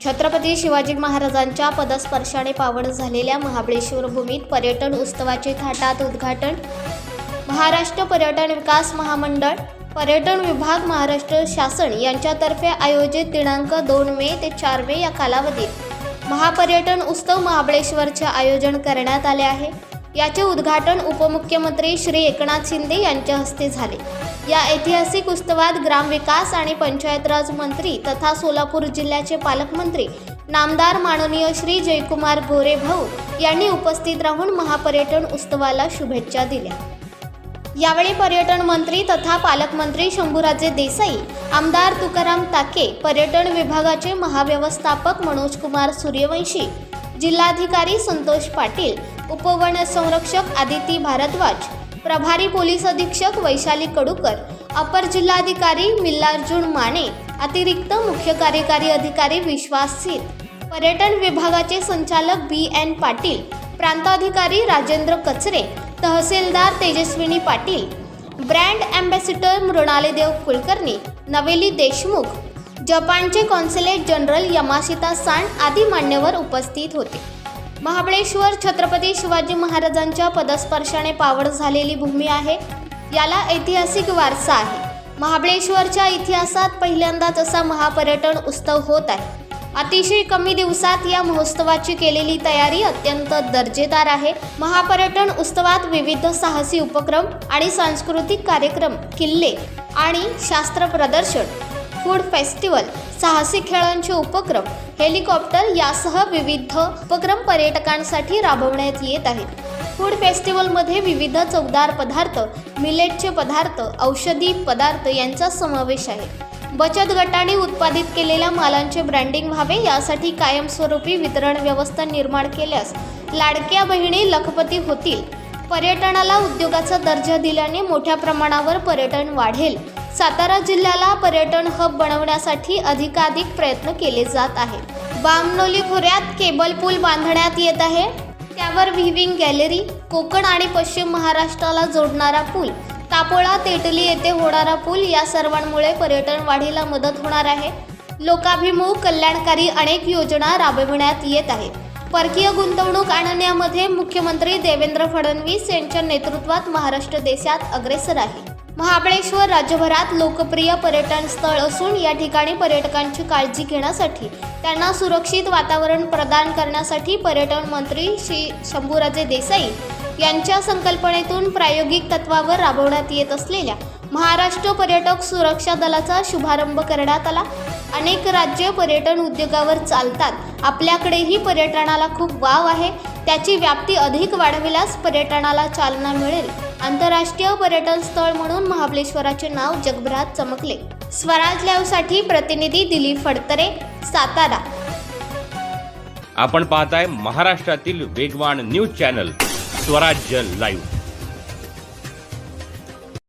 छत्रपती शिवाजी महाराजांच्या पदस्पर्शाने पावन झालेल्या महाबळेश्वर भूमीत पर्यटन उत्सवाचे थाटात उद्घाटन. महाराष्ट्र पर्यटन विकास महामंडळ पर्यटन विभाग महाराष्ट्र शासन यांच्यातर्फे आयोजित दिनांक दोन मे ते चार मे या कालावधीत महापर्यटन उत्सव महाबळेश्वरचे आयोजन करण्यात आले आहे. याचे उद्घाटन उपमुख्यमंत्री श्री एकनाथ शिंदे यांच्या हस्ते झाले. या ऐतिहासिक उत्सवात ग्रामविकास आणि पंचायत राज मंत्री तथा सोलापूर जिल्ह्याचे पालकमंत्री नामदार माननीय श्री जयकुमार गोरे भाऊ यांनी उपस्थित राहून महापर्यटन उत्सवाला शुभेच्छा दिल्या. यावेळी पर्यटन मंत्री तथा पालकमंत्री शंभूराजे देसाई आमदार तुकाराम ताके पर्यटन विभागाचे महाव्यवस्थापक मनोजकुमार सूर्यवंशी जिल्हाधिकारी संतोष पाटील उपवन संरक्षक आदिती भारद्वाज प्रभारी पोलीस अधीक्षक वैशाली कडूकर अपर जिल्हाधिकारी मिल्लार्जुन माने अतिरिक्त मुख्य कार्यकारी अधिकारी विश्वास सित पर्यटन विभागाचे संचालक बी एन पाटील प्रांताधिकारी राजेंद्र कचरे तहसीलदार तेजस्विनी पाटील ब्रँड अँबॅसिडर मृणालीदेव कुलकर्णी नवेली देशमुख जपानचे कॉन्सुलेट जनरल यमाशिता सान आदी मान्यवर उपस्थित होते. महाबळेश्वर छत्रपती शिवाजी महाराजांच्या पदस्पर्शाने पावड झालेली भूमी आहे. याला ऐतिहासिक वारसा आहे. महाबळेश्वरच्या इतिहासात पहिल्यांदाच असा महापर्यटन उत्सव होत आहे. अतिशय कमी दिवसात या महोत्सवाची केलेली तयारी अत्यंत दर्जेदार आहे. महापर्यटन उत्सवात विविध साहसी उपक्रम आणि सांस्कृतिक कार्यक्रम किल्ले आणि शास्त्र प्रदर्शन फूड फेस्टिवल साहसी खेळांचे उपक्रम हेलिकॉप्टर यासह विविध उपक्रम पर्यटकांसाठी राबवण्यात येत आहेत. फूड फेस्टिवलमध्ये विविध चवदार पदार्थ मिलेटचे पदार्थ औषधी पदार्थ यांचा समावेश आहे. बचत गटाने उत्पादित केलेल्या मालांचे ब्रँडिंग व्हावे यासाठी कायमस्वरूपी वितरण व्यवस्था निर्माण केल्यास लाडक्या बहिणी लखपती होतील. पर्यटनाला उद्योगाचा दर्जा दिल्याने मोठ्या प्रमाणावर पर्यटन वाढेल. सातारा जिल्ह्याला पर्यटन हब बनवण्यासाठी अधिकाधिक प्रयत्न केले जात आहेत. बामनोली खोऱ्यात केबल पूल बांधण्यात येत आहे. त्यावर व्हिविंग गॅलरी कोकण आणि पश्चिम महाराष्ट्राला जोडणारा पूल तापोळा तेटली येथे होणारा पूल या सर्वांमुळे पर्यटन वाढीला मदत होणार आहे. लोकाभिमुख कल्याणकारी अनेक योजना राबविण्यात येत आहेत. परकीय गुंतवणूक आणण्यामध्ये मुख्यमंत्री देवेंद्र फडणवीस यांच्या नेतृत्वात महाराष्ट्र देशात अग्रेसर आहे. महाबळेश्वर राज्यभरात लोकप्रिय पर्यटन स्थळ असून या ठिकाणी पर्यटकांची काळजी घेण्यासाठी त्यांना सुरक्षित वातावरण प्रदान करण्यासाठी पर्यटन मंत्री श्री शंभूराजे देसाई यांच्या संकल्पनेतून प्रायोगिक तत्वावर राबवण्यात येत असलेल्या महाराष्ट्र पर्यटक सुरक्षा दलाचा शुभारंभ करण्यात आला. अनेक राज्य पर्यटन उद्योगावर चालतात. आपल्याकडेही पर्यटनाला खूप वाव आहे. त्याची व्याप्ती अधिक वाढविल्यास पर्यटनाला चालना मिळेल. आंतरराष्ट्रीय पर्यटन स्थळ म्हणून महाबलेश्वराचे नाव जगभरात चमकले. स्वराज लाईव्हसाठी प्रतिनिधी दिलीप फडतरे सातारा. आपण पाहताय महाराष्ट्रातील वेगवान न्यूज चॅनल स्वराज्य लाईव्ह.